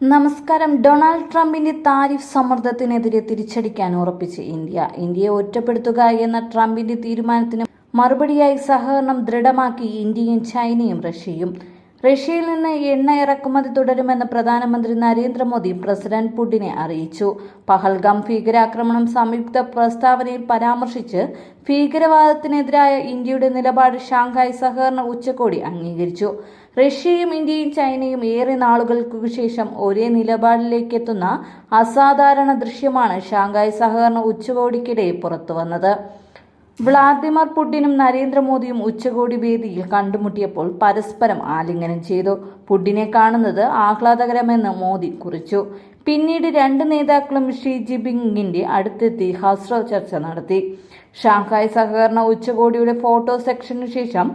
നമസ്കാരം. ഡൊണാൾഡ് ട്രംപിന്റെ താരിഫ് സമ്മർദ്ദത്തിനെതിരെ തിരിച്ചടിക്കാൻ ഉറപ്പിച്ച് ഇന്ത്യ. ഇന്ത്യയെ ഒറ്റപ്പെടുത്തുക എന്ന ട്രംപിന്റെ തീരുമാനത്തിന് മറുപടിയായി സഹകരണം ദൃഢമാക്കി ഇന്ത്യയും ചൈനയും റഷ്യയും. റഷ്യയിൽ നിന്ന് എണ്ണ ഇറക്കുമതി തുടരുമെന്ന് പ്രധാനമന്ത്രി നരേന്ദ്രമോദി പ്രസിഡന്റ് പുടിനെ അറിയിച്ചു. പഹൽഗാം ഭീകരാക്രമണം സംയുക്ത പ്രസ്താവനയിൽ പരാമർശിച്ച് ഭീകരവാദത്തിനെതിരായ ഇന്ത്യയുടെ നിലപാട് ഷാങ്ഹായ് സഹകരണ ഉച്ചകോടി അംഗീകരിച്ചു. റഷ്യയും ഇന്ത്യയും ചൈനയും ഏറെ നാളുകൾക്ക് ശേഷം ഒരേ നിലപാടിലേക്കെത്തുന്ന അസാധാരണ ദൃശ്യമാണ് ഷാങ്ഹായ് സഹകരണ ഉച്ചകോടിക്കിടെ പുറത്തുവന്നത്. വ്ളാദിമിർ പുടിനും നരേന്ദ്രമോദിയും ഉച്ചകോടി വേദിയിൽ കണ്ടുമുട്ടിയപ്പോൾ പരസ്പരം ആലിംഗനം ചെയ്തു. പുടിനെ കാണുന്നത് ആഹ്ലാദകരമെന്ന് മോദി കുറിച്ചു. പിന്നീട് രണ്ട് നേതാക്കളും ഷീ ജിൻപിങ്ങിന്റെ അടുത്തെത്തി ഹസ്ര ചർച്ച നടത്തി. ഷാങ്ഹായ് സഹകരണ ഉച്ചകോടിയുടെ ഫോട്ടോ സെക്ഷനു ശേഷം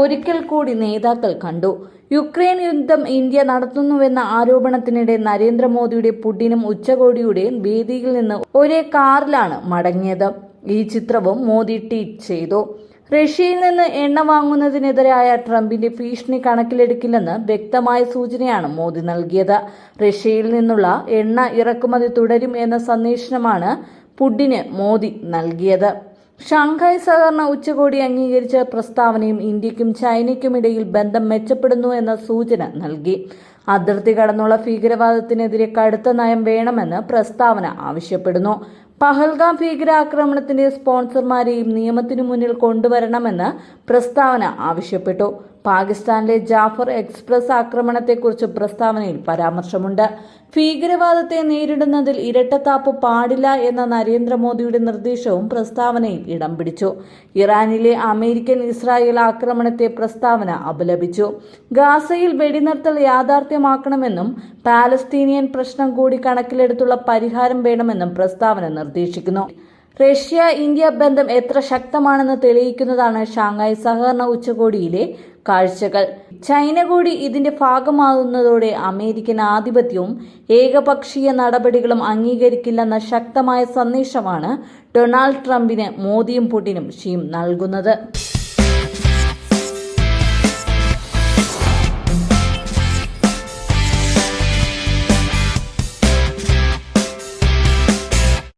ഒരിക്കൽ കൂടി നേതാക്കൾ കണ്ടു. യുക്രൈൻ യുദ്ധം ഇന്ത്യ നടത്തുന്നുവെന്ന ആരോപണത്തിനിടെ നരേന്ദ്രമോദിയുടെ പുടിനും ഉച്ചകോടിയുടെ വേദിയിൽ നിന്ന് ഒരേ കാറിലാണ് മടങ്ങിയത്. ഈ ചിത്രവും മോദി ട്വീറ്റ് ചെയ്തു. റഷ്യയിൽ നിന്ന് എണ്ണ വാങ്ങുന്നതിനെതിരായ ട്രംപിന്റെ ഭീഷണി കണക്കിലെടുക്കില്ലെന്ന് വ്യക്തമായ സൂചനയാണ് മോദി നൽകിയത്. റഷ്യയിൽ നിന്നുള്ള എണ്ണ ഇറക്കുമതി തുടരും എന്ന സന്ദേശമാണ് പുടിന് മോദി നൽകിയത്. ഷാങ്ഹായ് സഹകരണ ഉച്ചകോടി അംഗീകരിച്ച പ്രസ്താവനയും ഇന്ത്യക്കും ചൈനയ്ക്കും ഇടയിൽ ബന്ധം മെച്ചപ്പെടുന്നു എന്ന സൂചന നൽകി. അതിർത്തി കടന്നുള്ള ഭീകരവാദത്തിനെതിരെ കടുത്ത നയം വേണമെന്ന് പ്രസ്താവന ആവശ്യപ്പെടുന്നു. പഹൽഗാം ഭീകരാക്രമണത്തിന്റെ സ്പോൺസർമാരെയും നിയമത്തിനു മുന്നിൽ കൊണ്ടുവരണമെന്ന് പ്രസ്താവന ആവശ്യപ്പെട്ടു. പാകിസ്ഥാനിലെ ജാഫർ എക്സ്പ്രസ് ആക്രമണത്തെക്കുറിച്ച് പ്രസ്താവനയിൽ പരാമർശമുണ്ട്. ഭീകരവാദത്തെ നേരിടുന്നതിൽ ഇരട്ടത്താപ്പ് പാടില്ല എന്ന നരേന്ദ്രമോദിയുടെ നിർദ്ദേശവും പ്രസ്താവനയിൽ ഇടം പിടിച്ചു. ഇറാനിലെ അമേരിക്കൻ ഇസ്രായേൽ ആക്രമണത്തെ പ്രസ്താവന അപലപിച്ചു. ഗാസയിൽ വെടിനിർത്തൽ യാഥാർത്ഥ്യമാക്കണമെന്നും പാലസ്തീനിയൻ പ്രശ്നം കൂടി കണക്കിലെടുത്തുള്ള പരിഹാരം വേണമെന്നും പ്രസ്താവന നിർദ്ദേശിക്കുന്നു. റഷ്യ ഇന്ത്യ ബന്ധം എത്ര ശക്തമാണെന്ന് തെളിയിക്കുന്നതാണ് ഷാങ്ഹായ് സഹകരണ ഉച്ചകോടിയിലെ കാഴ്ചകൾ. ചൈന കൂടി ഇതിന്റെ ഭാഗമാകുന്നതോടെ അമേരിക്കൻ ആധിപത്യവും ഏകപക്ഷീയ നടപടികളും അംഗീകരിക്കില്ലെന്ന ശക്തമായ സന്ദേശമാണ് ഡൊണാൾഡ് ട്രംപിന് മോദിയും പുടിനും ഷീം നൽകുന്നത്.